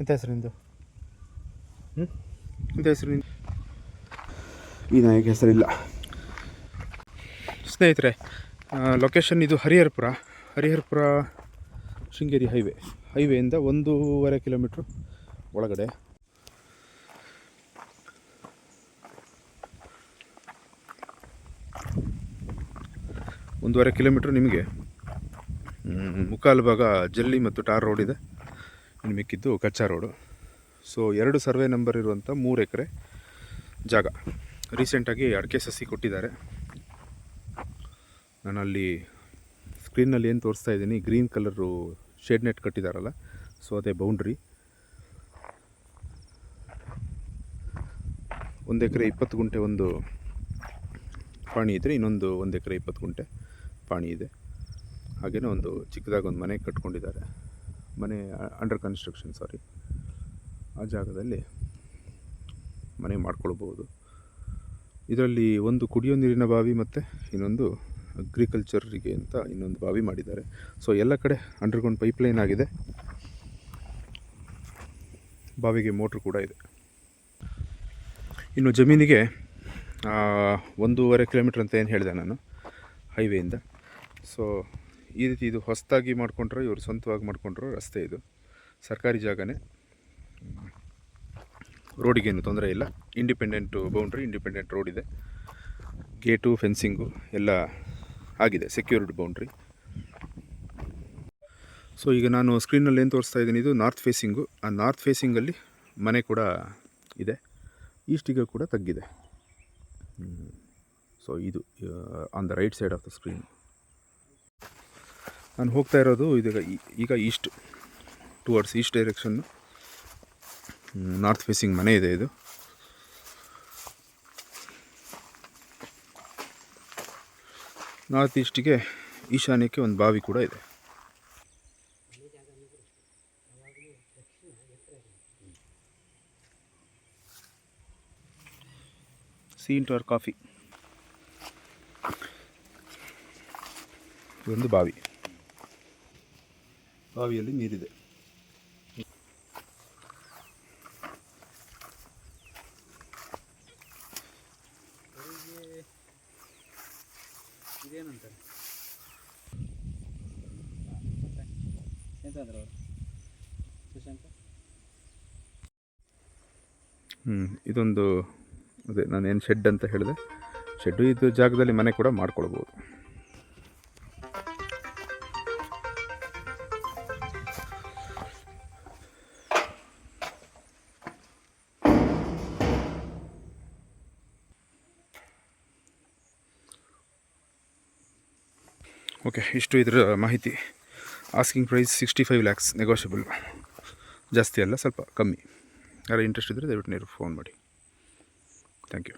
ಎಂತ ಹೆಸರು ನಿಂದು? ಹ್ಞೂ ಎಂತ ಹೆಸರು ನಿಂದು? ಈ ನಾಯಕ ಹೆಸರಿಲ್ಲ. ಸ್ನೇಹಿತರೆ ಲೊಕೇಶನ್ ಇದು ಹರಿಹರಪುರ. ಹರಿಹರಪುರ ಶೃಂಗೇರಿ ಹೈವೇ ಹೈವೇಯಿಂದ ಒಂದೂವರೆ ಕಿಲೋಮೀಟ್ರ್ ಒಳಗಡೆ. ಒಂದೂವರೆ ಕಿಲೋಮೀಟ್ರ್ ನಿಮಗೆ ಮುಕ್ಕಾಲು ಭಾಗ ಜಲ್ಲಿ ಮತ್ತು ಟಾರ್ ರೋಡ್ ಇದೆ. ಇನ್ನು ಮಿಕ್ಕಿದ್ದು ಕಚ್ಚಾ ರೋಡು ಸೊ ಎರಡು ಸರ್ವೆ ನಂಬರ್ ಇರುವಂಥ ಮೂರು ಎಕರೆ ಜಾಗ. ರೀಸೆಂಟಾಗಿ ಅಡಿಕೆ ಸಸಿ ಕೊಟ್ಟಿದ್ದಾರೆ. ನಾನು ಅಲ್ಲಿ ಸ್ಕ್ರೀನಲ್ಲಿ ಏನು ತೋರಿಸ್ತಾ ಇದ್ದೀನಿ ಗ್ರೀನ್ ಕಲರು ಶೇಡ್ ನೆಟ್ ಕಟ್ಟಿದಾರಲ್ಲ ಸೊ ಅದೇ ಬೌಂಡ್ರಿ ಒಂದು ಎಕರೆ ಇಪ್ಪತ್ತು ಗುಂಟೆ ಒಂದು ಪಾಣಿ ಇದ್ದರೆ ಇನ್ನೊಂದು ಒಂದು ಎಕರೆ ಇಪ್ಪತ್ತು ಗುಂಟೆ ಪಾಣಿ ಇದೆ. ಹಾಗೆಯೇ ಒಂದು ಚಿಕ್ಕದಾಗಿ ಒಂದು ಮನೆ ಕಟ್ಕೊಂಡಿದ್ದಾರೆ. ಮನೆ ಅಂಡರ್ ಕನ್ಸ್ಟ್ರಕ್ಷನ್ ಸಾರಿ ಆ ಜಾಗದಲ್ಲಿ ಮನೆ ಮಾಡ್ಕೊಳ್ಬೋದು ಇದರಲ್ಲಿ ಒಂದು ಕುಡಿಯೋ ನೀರಿನ ಬಾವಿ ಮತ್ತು ಇನ್ನೊಂದು ಅಗ್ರಿಕಲ್ಚರಿಗೆ ಅಂತ ಇನ್ನೊಂದು ಬಾವಿ ಮಾಡಿದ್ದಾರೆ. ಸೊ ಎಲ್ಲ ಕಡೆ ಅಂಡರ್ಗ್ರೌಂಡ್ ಪೈಪ್ಲೈನ್ ಆಗಿದೆ. ಬಾವಿಗೆ ಮೋಟ್ರ್ ಕೂಡ ಇದೆ. ಇನ್ನು ಜಮೀನಿಗೆ ಒಂದೂವರೆ ಕಿಲೋಮೀಟ್ರ್ ಅಂತ ಏನು ಹೇಳಿದೆ ನಾನು ಹೈವೇಯಿಂದ ಸೊ ಈ ರೀತಿ ಇದು ಹೊಸದಾಗಿ ಮಾಡಿಕೊಂಡ್ರೆ, ಇವರು ಸ್ವಂತವಾಗಿ ಮಾಡಿಕೊಂಡ್ರು ರಸ್ತೆ ಇದು. ಸರ್ಕಾರಿ ಜಾಗನೇ. ರೋಡಿಗೇನು ತೊಂದರೆ ಇಲ್ಲ. ಇಂಡಿಪೆಂಡೆಂಟು ಬೌಂಡ್ರಿ ಇಂಡಿಪೆಂಡೆಂಟ್ ರೋಡ್ ಇದೆ. ಗೇಟು ಫೆನ್ಸಿಂಗು ಎಲ್ಲ ಆಗಿದೆ ಸೆಕ್ಯೂರ್ಡ್ ಬೌಂಡ್ರಿ ಸೊ ಈಗ ನಾನು ಸ್ಕ್ರೀನಲ್ಲಿ ಏನು ತೋರಿಸ್ತಾ ಇದ್ದೀನಿ, ಇದು ನಾರ್ತ್ ಫೇಸಿಂಗು ಆ ನಾರ್ತ್ ಫೇಸಿಂಗಲ್ಲಿ ಮನೆ ಕೂಡ ಇದೆ. ಈಸ್ಟಿಗೆ ಕೂಡ ತಗ್ಗಿದೆ. ಸೊ ಇದು on the right side of the screen ನಾನು ಹೋಗ್ತಾ ಇರೋದು ಇದೀಗ ಈಗ east towards east direction north facing ಮನೆ ಇದೆ ಇದು. ನಾರ್ತ್ ಈಸ್ಟಿಗೆ ಈಶಾನ್ಯಕ್ಕೆ ಒಂದು ಬಾವಿ ಕೂಡ ಇದೆ. ಸೀನ್ ಟು ಕಾಫಿ ಇದೊಂದು ಬಾವಿ. ಬಾವಿಯಲ್ಲಿ ನೀರಿದೆ. ಹ್ಞೂ ಇದೊಂದು, ಅದೇ ನಾನು ಏನು ಶೆಡ್ ಅಂತ ಹೇಳಿದೆ. ಶೆಡ್ಡು ಇದ್ದ ಜಾಗದಲ್ಲಿ ಮನೆ ಕೂಡ ಮಾಡ್ಕೊಳ್ಬೋದು. ಓಕೆ, ಇಷ್ಟು ಇದರ ಮಾಹಿತಿ. Asking price sixty five lakhs negotiable ಜಾಸ್ತಿ ಅಲ್ಲ, ಸ್ವಲ್ಪ ಕಮ್ಮಿ. ಯಾರು ಇಂಟ್ರೆಸ್ಟ್ ಇದ್ದರೆ ದಯವಿಟ್ಟು ನೀರು ಫೋನ್ ಮಾಡಿ. Thank you